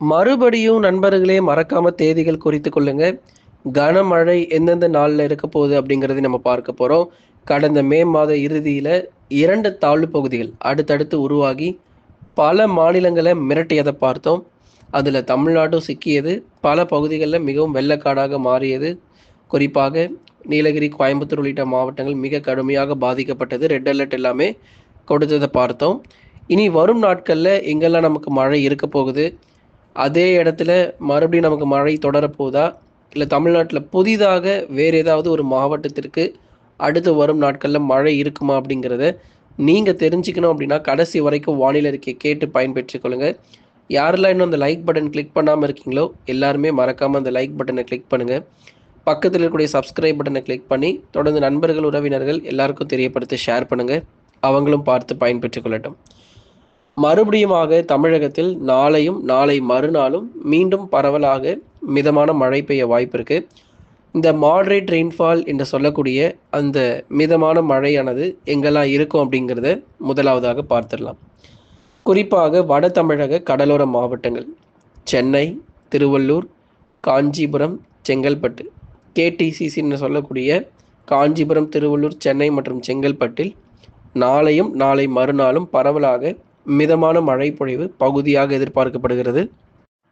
மறுபடியும் நண்பர்களே மறக்காம தேதிகள் குறித்து கொள்ளுங்க. கனமழை எந்தெந்த நாளில் இருக்க போகுது அப்படிங்கிறதை நம்ம பார்க்க போகிறோம் கடந்த மே மாத இறுதியில் இரண்டு தாழ்வு பகுதிகள் அடுத்தடுத்து உருவாகி பல மாநிலங்களை மிரட்டியதை பார்த்தோம். அதில் தமிழ்நாடும் சிக்கியது. பல பகுதிகளில் மிகவும் வெள்ளக்காடாக மாறியது. குறிப்பாக நீலகிரி கோயம்புத்தூர் உள்ளிட்ட மாவட்டங்கள் மிக கடுமையாக பாதிக்கப்பட்டது. ரெட் அலர்ட் எல்லாமே கொடுத்ததை பார்த்தோம். இனி வரும் நாட்களில் எங்கெல்லாம் நமக்கு மழை இருக்க போகுது? அதே இடத்துல மறுபடியும் நமக்கு மழை தொடரப்போகுதா இல்லை தமிழ்நாட்டில் புதிதாக வேறு ஏதாவது ஒரு மாவட்டத்திற்கு அடுத்து வரும் நாட்களில் மழை இருக்குமா அப்படிங்கிறத நீங்கள் தெரிஞ்சுக்கணும் அப்படின்னா கடைசி வரைக்கும் வானிலை அறிக்கை கேட்டு பயன்பெற்றுக்கொள்ளுங்க யாரெல்லாம் இன்னும் அந்த லைக் பட்டன் கிளிக் பண்ணாமல் இருக்கீங்களோ எல்லாருமே மறக்காமல் அந்த லைக் பட்டனை கிளிக் பண்ணுங்கள் பக்கத்தில் இருக்கக்கூடிய சப்ஸ்கிரைப் பட்டனை கிளிக் பண்ணி தொடர்ந்து நண்பர்கள் உறவினர்கள் எல்லாருக்கும் தெரியப்படுத்தி ஷேர் பண்ணுங்கள் அவங்களும் பார்த்து பயன்பெற்றுக் கொள்ளட்டும். மறுபடியுமாக தமிழகத்தில் நாளையும் நாளை மறுநாளும் மீண்டும் பரவலாக மிதமான மழை பெய்ய வாய்ப்பு இருக்கு. இந்த மாடரேட் ரெயின்ஃபால் என்று சொல்லக்கூடிய அந்த மிதமான மழையானது எங்கெல்லாம் இருக்கும் அப்படிங்கிறத முதலாவதாக பார்த்துடலாம். குறிப்பாக வட தமிழக கடலோர மாவட்டங்கள் சென்னை திருவள்ளூர் காஞ்சிபுரம் செங்கல்பட்டு கேடிசிசின்னு சொல்லக்கூடிய காஞ்சிபுரம் திருவள்ளூர் சென்னை மற்றும் செங்கல்பட்டில் நாளையும் நாளை மறுநாளும் பரவலாக மிதமான மழை பொழிவு பகுதியாக எதிர்பார்க்கப்படுகிறது.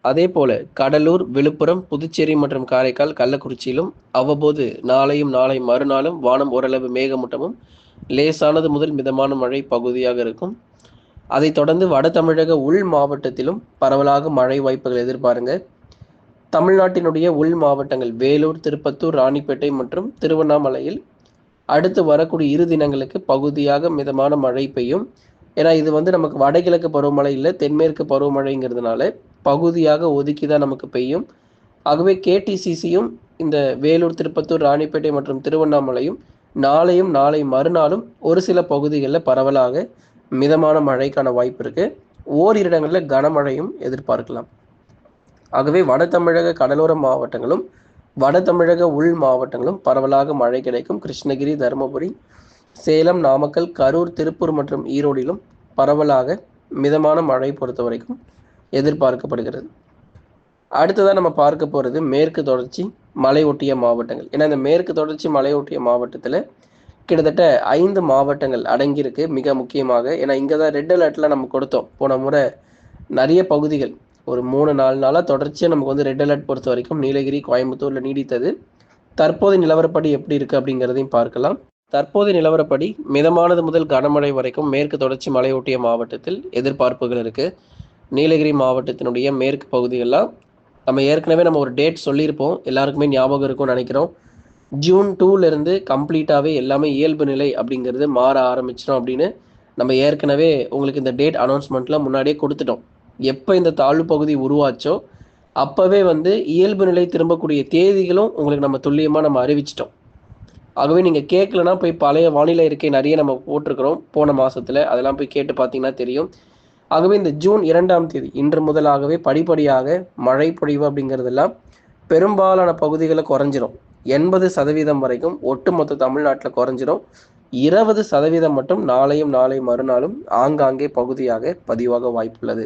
அதே போல கடலூர் விழுப்புரம் புதுச்சேரி மற்றும் காரைக்கால் கள்ளக்குறிச்சியிலும் அவ்வப்போது நாளையும் நாளை மறுநாளும் வானம் ஓரளவு மேகமூட்டமும் லேசானது முதல் மிதமான மழை பகுதியாக இருக்கும். அதைத் தொடர்ந்து வட தமிழக உள் மாவட்டத்திலும் பரவலாக மழை வாய்ப்புகள் எதிர்பாருங்க. தமிழ்நாட்டினுடைய உள் மாவட்டங்கள் வேலூர் திருப்பத்தூர் ராணிப்பேட்டை மற்றும் திருவண்ணாமலையில் அடுத்து வரக்கூடிய இரு தினங்களுக்கு பகுதியாக மிதமான மழை பெய்யும். ஏன்னா இது வந்து நமக்கு வடகிழக்கு பருவமழை இல்லை தென்மேற்கு பருவமழைங்கிறதுனால பகுதியாக ஒதுக்கி தான் நமக்கு பெய்யும். ஆகவே கேடிசிசியும் இந்த வேலூர் திருப்பத்தூர் ராணிப்பேட்டை மற்றும் திருவண்ணாமலையும் நாளையும் நாளை மறுநாளும் ஒரு சில பகுதிகளில் பரவலாக மிதமான மழைக்கான வாய்ப்பு இருக்கு. ஓரிரு இடங்களில் கனமழையும் எதிர்பார்க்கலாம். ஆகவே வட தமிழக கடலோர மாவட்டங்களும் வட தமிழக உள் மாவட்டங்களும் பரவலாக மழை கிடைக்கும். கிருஷ்ணகிரி தருமபுரி சேலம் நாமக்கல் கரூர் திருப்பூர் மற்றும் ஈரோடிலும் பரவலாக மிதமான மழை பொறுத்த வரைக்கும் எதிர்பார்க்கப்படுகிறது. அடுத்ததாக நம்ம பார்க்க போகிறது மேற்கு தொடர்ச்சி மலை ஒட்டிய மாவட்டங்கள். ஏன்னா இந்த மேற்கு தொடர்ச்சி மலை ஒட்டிய மாவட்டத்தில் கிட்டத்தட்ட ஐந்து மாவட்டங்கள் அடங்கியிருக்கு. மிக முக்கியமாக ஏன்னா இங்கே தான் ரெட் அலர்ட்லாம் நம்ம கொடுத்தோம். போன முறை நிறைய பகுதிகள் ஒரு மூணு நாலு நாளாக தொடர்ச்சியாக நமக்கு வந்து ரெட் அலர்ட் பொறுத்த வரைக்கும் நீலகிரி கோயம்புத்தூரில் நீடித்தது. தற்போதைய நிலவரப்படி எப்படி இருக்குது அப்படிங்கிறதையும் பார்க்கலாம். தற்போதைய நிலவரப்படி மிதமானது முதல் கனமழை வரைக்கும் மேற்கு தொடர்ச்சி மலையொட்டிய மாவட்டத்தில் எதிர்பார்ப்புகள் இருக்கு. நீலகிரி மாவட்டத்தினுடைய மேற்கு பகுதிகள்லாம் நம்ம ஏற்கனவே நம்ம ஒரு டேட் சொல்லியிருப்போம். எல்லாருக்குமே ஞாபகம் இருக்கும்னு நினைக்கிறோம். ஜூன் டூலேருந்து கம்ப்ளீட்டாகவே எல்லாமே இயல்பு நிலை அப்படிங்கிறது மாற ஆரம்பிச்சிடும் அப்படின்னு நம்ம ஏற்கனவே உங்களுக்கு இந்த டேட் அனௌன்ஸ்மெண்ட்லாம் முன்னாடியே கொடுத்துட்டோம். எப்போ இந்த தாழ்வு பகுதி உருவாச்சோ அப்போவே வந்து இயல்பு நிலை திரும்பக்கூடிய தேதிகளும் உங்களுக்கு நம்ம துல்லியமாக நம்ம அறிவிச்சிட்டோம். ஆகவே நீங்கள் கேட்கலனா போய் பழைய வானிலை இருக்கை நிறைய நம்ம போட்டிருக்கிறோம். போன மாதத்தில் அதெல்லாம் போய் கேட்டு பார்த்தீங்கன்னா தெரியும். ஆகவே இந்த ஜூன் இரண்டாம் தேதி இன்று முதலாகவே படிப்படியாக மழை பொழிவு அப்படிங்கிறதெல்லாம் பெரும்பாலான பகுதிகளை குறைஞ்சிரும். எண்பது சதவீதம் வரைக்கும் ஒட்டுமொத்த தமிழ்நாட்டில் குறைஞ்சிரும். இருபது சதவீதம் மட்டும் நாளையும் நாளை மறுநாளும் ஆங்காங்கே பகுதியாக பதிவாக வாய்ப்புள்ளது.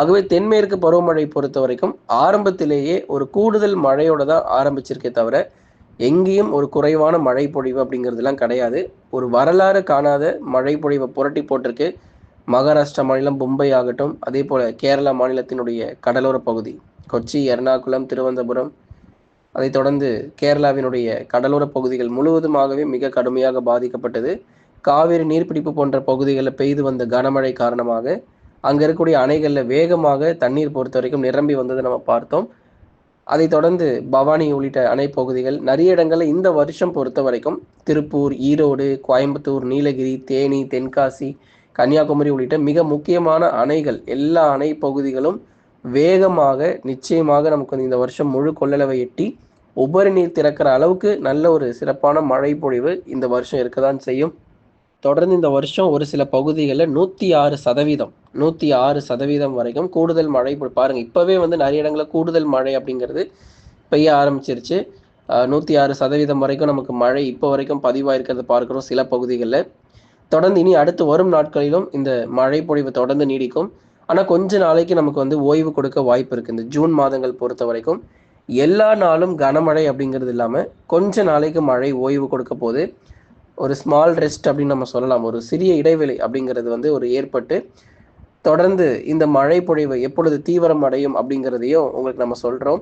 ஆகவே தென்மேற்கு பருவமழை பொறுத்த வரைக்கும் ஆரம்பத்திலேயே ஒரு கூடுதல் மழையோட தான் ஆரம்பிச்சிருக்கே தவிர எங்கேயும் ஒரு குறைவான மழை பொழிவு அப்படிங்கிறதுலாம் கிடையாது. ஒரு வரலாறு காணாத மழை பொழிவை புரட்டி போட்டிருக்கு மகாராஷ்டிரா மாநிலம் மும்பை ஆகட்டும் அதே போல் கேரளா மாநிலத்தினுடைய கடலோர பகுதி கொச்சி எர்ணாகுளம் திருவனந்தபுரம். அதைத் தொடர்ந்து கேரளாவினுடைய கடலோர பகுதிகள் முழுவதுமாகவே மிக கடுமையாக பாதிக்கப்பட்டது. காவிரி நீர்பிடிப்பு போன்ற பகுதிகளில் பெய்து வந்த கனமழை காரணமாக அங்கே இருக்கக்கூடிய அணைகளில் வேகமாக தண்ணீர் பொறுத்த வரைக்கும் நிரம்பி வந்ததை நம்ம பார்த்தோம். அதைத் தொடர்ந்து பவானி உள்ளிட்ட அணை பகுதிகள் நிறைய இடங்களில் இந்த வருஷம் பொறுத்த வரைக்கும் திருப்பூர் ஈரோடு கோயம்புத்தூர் நீலகிரி தேனி தென்காசி கன்னியாகுமரி உள்ளிட்ட மிக முக்கியமான அணைகள் எல்லா அணை பகுதிகளும் வேகமாக நிச்சயமாக நமக்கு வந்து இந்த வருஷம் முழு கொள்ளளவை எட்டி உபரி நீர் திறக்கிற அளவுக்கு நல்ல ஒரு சிறப்பான மழை பொழிவு இந்த வருஷம் இருக்கதான் செய்யும். தொடர்ந்து இந்த வருஷம் ஒரு சில பகுதிகளில் நூற்றி ஆறு சதவீதம் நூற்றி ஆறு சதவீதம் வரைக்கும் கூடுதல் மழை பொ- பாருங்க இப்போவே வந்து நிறைய இடங்களில் கூடுதல் மழை அப்படிங்கிறது பெய்ய ஆரம்பிச்சிருச்சு. நூற்றி ஆறு சதவீதம் வரைக்கும் நமக்கு மழை இப்போ வரைக்கும் பதிவாயிருக்கிறத பார்க்குறோம் சில பகுதிகளில். தொடர்ந்து இனி அடுத்து வரும் நாட்களிலும் இந்த மழை பொழிவு தொடர்ந்து நீடிக்கும். ஆனால் கொஞ்ச நாளைக்கு நமக்கு வந்து ஓய்வு கொடுக்க வாய்ப்பு இருக்குது இந்த ஜூன் மாதங்கள் பொறுத்த வரைக்கும் எல்லா நாளும் கனமழை அப்படிங்கிறது இல்லாமல் கொஞ்ச நாளைக்கு மழை ஓய்வு கொடுக்க போது ஒரு ஸ்மால் ரெஸ்ட் அப்படின்னு நம்ம சொல்லலாம். ஒரு சிறிய இடைவெளி அப்படிங்கிறது வந்து ஒரு ஏற்பட்டு தொடர்ந்து இந்த மழை பொழிவு எப்பொழுது தீவிரம் அடையும் அப்படிங்கிறதையும் உங்களுக்கு நம்ம சொல்கிறோம்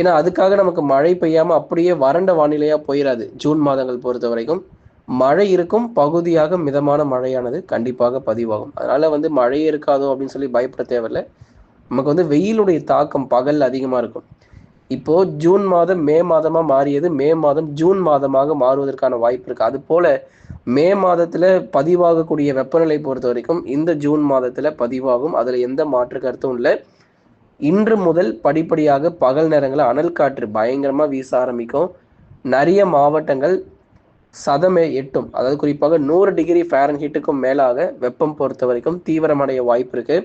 ஏன்னா அதுக்காக நமக்கு மழை பெய்யாமல் அப்படியே வறண்ட வானிலையாக போயிடாது ஜூன் மாதங்கள் பொறுத்த வரைக்கும். மழை இருக்கும் பகுதியாக மிதமான மழையானது கண்டிப்பாக பதிவாகும். அதனால வந்து மழை இருக்காதோ அப்படின்னு சொல்லி பயப்பட தேவையில்லை. நமக்கு வந்து வெயிலுடைய தாக்கம் பகல் அதிகமாக இருக்கும். இப்போ ஜூன் மாதம் மே மாதமா மாறியது. மே மாதம் ஜூன் மாதமாக மாறுவதற்கான வாய்ப்பு இருக்கு. அது போல மே மாதத்துல பதிவாகக்கூடிய வெப்பநிலை பொறுத்த வரைக்கும் இந்த ஜூன் மாதத்துல பதிவாகும். அதுல எந்த மாற்று கருத்தும் இல்லை. இன்று முதல் படிப்படியாக பகல் நேரங்களில் அனல் காற்று பயங்கரமா வீச ஆரம்பிக்கும். நிறைய மாவட்டங்கள் சதமே எட்டும். அதாவது குறிப்பாக நூறு டிகிரி ஃபேரன்ஹீட்டுக்கும் மேலாக வெப்பம் பொறுத்த வரைக்கும் தீவிரமடைய வாய்ப்பு இருக்கு.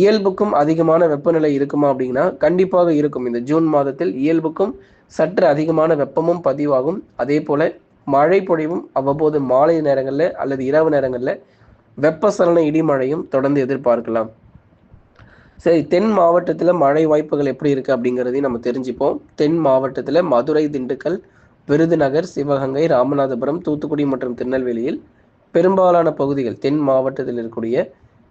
இயல்புக்கும் அதிகமான வெப்பநிலை இருக்குமா அப்படின்னா கண்டிப்பாக இருக்கும். இந்த ஜூன் மாதத்தில் இயல்புக்கும் சற்று அதிகமான வெப்பமும் பதிவாகும். அதே போல மழை பொழிவும் அவ்வப்போது மாலை நேரங்களில் அல்லது இரவு நேரங்களில் வெப்பசலன இடிமழையும் தொடர்ந்து எதிர்பார்க்கலாம். சரி தென் மாவட்டத்தில் மழை வாய்ப்புகள் எப்படி இருக்கு அப்படிங்கிறதையும் நம்ம தெரிஞ்சுப்போம். தென் மாவட்டத்தில் மதுரை திண்டுக்கல் விருதுநகர் சிவகங்கை ராமநாதபுரம் தூத்துக்குடி மற்றும் திருநெல்வேலியில் பெரும்பாலான பகுதிகள் தென் மாவட்டத்தில் இருக்கக்கூடிய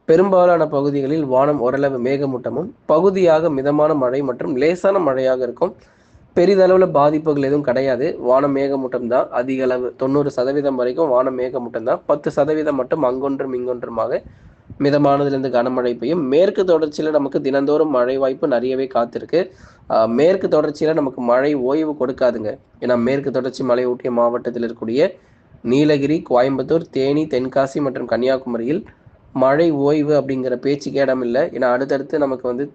பெரும்பாலான பகுதிகளில் வானம் ஓரளவு மேகமூட்டமும் பகுதியாக மிதமான மழை மற்றும் லேசான மழையாக இருக்கும். பெரிதளவில் பாதிப்புகள் எதுவும் கிடையாது. வானம் மேகமூட்டம் தான் அதிக அளவு தொண்ணூறு சதவீதம் வரைக்கும் வானம் மேகமூட்டம் தான். பத்து சதவீதம் மட்டும் அங்கொன்றும் இங்கொன்றுமாக மிதமானதுலேருந்து கனமழை பெய்யும். மேற்கு தொடர்ச்சியில் நமக்கு தினந்தோறும் மழை வாய்ப்பு நிறையவே காத்திருக்கு. மேற்கு தொடர்ச்சியில் நமக்கு மழை ஓய்வு கொடுக்காதுங்க. ஏன்னா மேற்கு தொடர்ச்சி மலை ஊட்டிய மாவட்டத்தில் இருக்கக்கூடிய நீலகிரி கோயம்புத்தூர் தேனி தென்காசி மற்றும் கன்னியாகுமரியில் மழை ஓய்வு அப்படிங்கிற பேச்சுக்கே இடம் இல்லை ஏன்னா அடுத்தடுத்து நமக்கு வந்து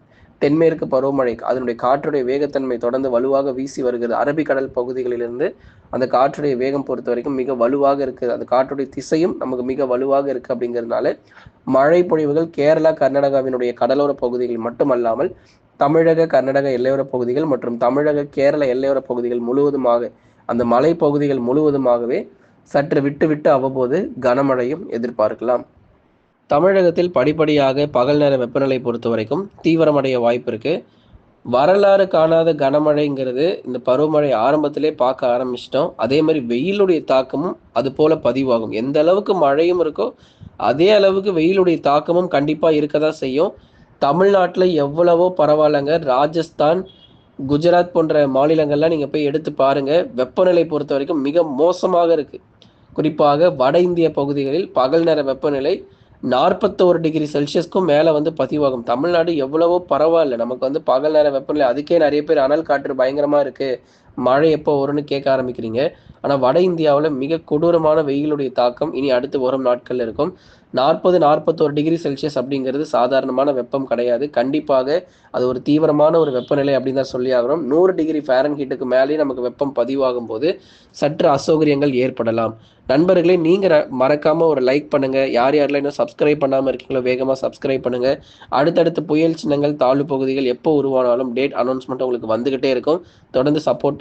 தென்மேற்கு பருவமழை அதனுடைய காற்றுடைய வேகத்தன்மை தொடர்ந்து வலுவாக வீசி வருகிறது. அரபிக்கடல் பகுதிகளிலிருந்து அந்த காற்றுடைய வேகம் பொறுத்த வரைக்கும் மிக வலுவாக இருக்குது. அந்த காற்றுடைய திசையும் நமக்கு மிக வலுவாக இருக்குது அப்படிங்கிறதுனால மழை பொழிவுகள் கேரளா கர்நாடகாவினுடைய கடலோர பகுதிகள் மட்டுமல்லாமல் தமிழக கர்நாடக எல்லையோர பகுதிகள் மற்றும் தமிழக கேரள எல்லையோர பகுதிகள் முழுவதுமாக அந்த மலை பகுதிகள் முழுவதுமாகவே சற்று விட்டு விட்டு அவ்வப்போது கனமழையும் எதிர்பார்க்கலாம். தமிழகத்தில் படிப்படியாக பகல் நேர வெப்பநிலை பொறுத்த வரைக்கும் தீவிரமடைய வாய்ப்பு இருக்கு. வரலாறு காணாத கனமழைங்கிறது இந்த பருவமழை ஆரம்பத்திலே பார்க்க ஆரம்பிச்சிட்டோம். அதே மாதிரி வெயிலுடைய தாக்கமும் அது போல பதிவாகும். எந்த அளவுக்கு மழையும் இருக்கோ அதே அளவுக்கு வெயிலுடைய தாக்கமும் கண்டிப்பா இருக்கதான் செய்யும். தமிழ்நாட்டில் எவ்வளவோ பரவாயில்லைங்க. ராஜஸ்தான் குஜராத் போன்ற மாநிலங்கள்லாம் நீங்கள் போய் எடுத்து பாருங்கள் வெப்பநிலை பொறுத்த வரைக்கும் மிக மோசமாக இருக்குது குறிப்பாக வட இந்திய பகுதிகளில் பகல் நேர வெப்பநிலை நாற்பத்தோரு டிகிரி செல்சியஸ்க்கும் மேலே வந்து பதிவாகும். தமிழ்நாடு எவ்வளவோ பரவாயில்ல. நமக்கு வந்து பகல் நேர வெப்பநிலை அதுக்கே நிறைய பேர் அனல் காற்று பயங்கரமாக இருக்குது மழை எப்போ வரும்னு கேட்க ஆரம்பிக்கிறீங்க. ஆனால் வட இந்தியாவில் மிக கொடூரமான வெயிலுடைய தாக்கம் இனி அடுத்து வரும் நாட்கள் இருக்கும். நாற்பது நாற்பத்தோரு டிகிரி செல்சியஸ் அப்படிங்கிறது சாதாரணமான வெப்பம் கிடையாது. கண்டிப்பாக அது ஒரு தீவிரமான ஒரு வெப்பநிலை அப்படின்னு தான் சொல்லி ஆகிறோம் நூறு டிகிரி ஃபேரன் ஹீட்டுக்கு மேலேயே நமக்கு வெப்பம் பதிவாகும் போது சற்று அசௌகரியங்கள் ஏற்படலாம். நண்பர்களே நீங்கள் மறக்காமல் ஒரு லைக் பண்ணுங்கள் யார் யாரெல்லாம் இன்னும் சப்ஸ்கிரைப் பண்ணாமல் இருக்கீங்களோ வேகமாக சப்ஸ்கிரைப் பண்ணுங்கள் அடுத்தடுத்து புயல் சின்னங்கள் தாழ்வு பகுதிகள் எப்போ உருவானாலும் டேட் அனௌன்ஸ்மெண்ட் உங்களுக்கு வந்துகிட்டே இருக்கும். தொடர்ந்து சப்போர்ட்